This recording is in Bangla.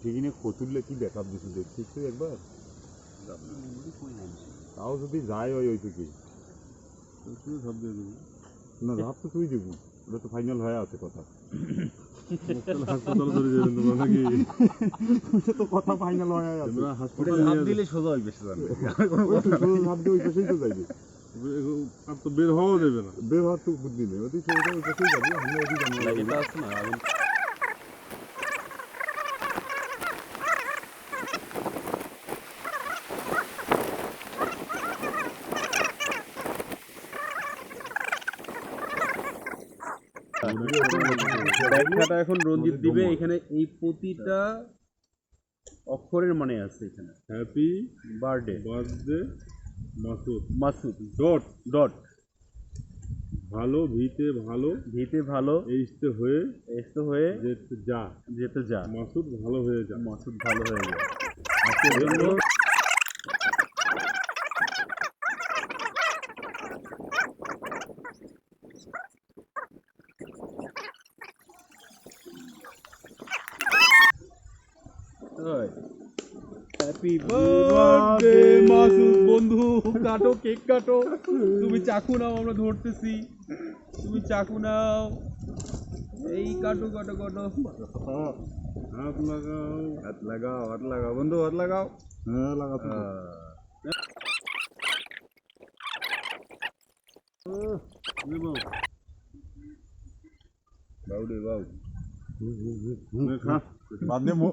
উঠে কিনে খতুললে কি ব্যাকআপ দিছি? দেখছিস তুই একবার? তাও যদি যায় ওই ওই থেকে তুই সব দিয়ে দেবো। না রাত তো তুই দেবো। ওটা তো ফাইনাল হয়ে আছে কথা। তো ফাইনাল হয়ে আছে। তোমরা হাসপাতালে দিলে সোজা হইবে সোজা ওই তো শুধু ভাবতে ওই পাশেই তো যাইবে। আর তো বের হওয়া যাবে না। বের হওয়ার তো বুদ্ধি নেই। ওদের ওই পাশেই যাবে আমরা ওই জানি এটা আছে না আগুন ব্যাখ্যাটা এখন রঞ্জিত দিবে এখানে এই প্রতিটা অক্ষরের মানে আছে এখানে। Happy birthday birthday Masud Masud dot dot ভালো ভিতে ভালো ভিতে ভালো এইসতে হয়ে এসতে হয়ে যেতে যা। যেতে যা। মাসুদ ভালো হয়ে যা। মাসুদ ভালো হয়ে যায়। আজকের হ্যাপি বার্থডে মাসুদ বন্ধু। কাটো কেক কাটো। তুমি চাকু নাও আমরা ধরতেছি। তুমি চাকু নাও। এই কাটো কাটো কাটো। হাত লাগাও হাত লাগাও হাত লাগাও। বন্ধু হাত লাগাও। হ্যাঁ লাগাতে তো। নেব বাউ। นะครับวันนี้มุ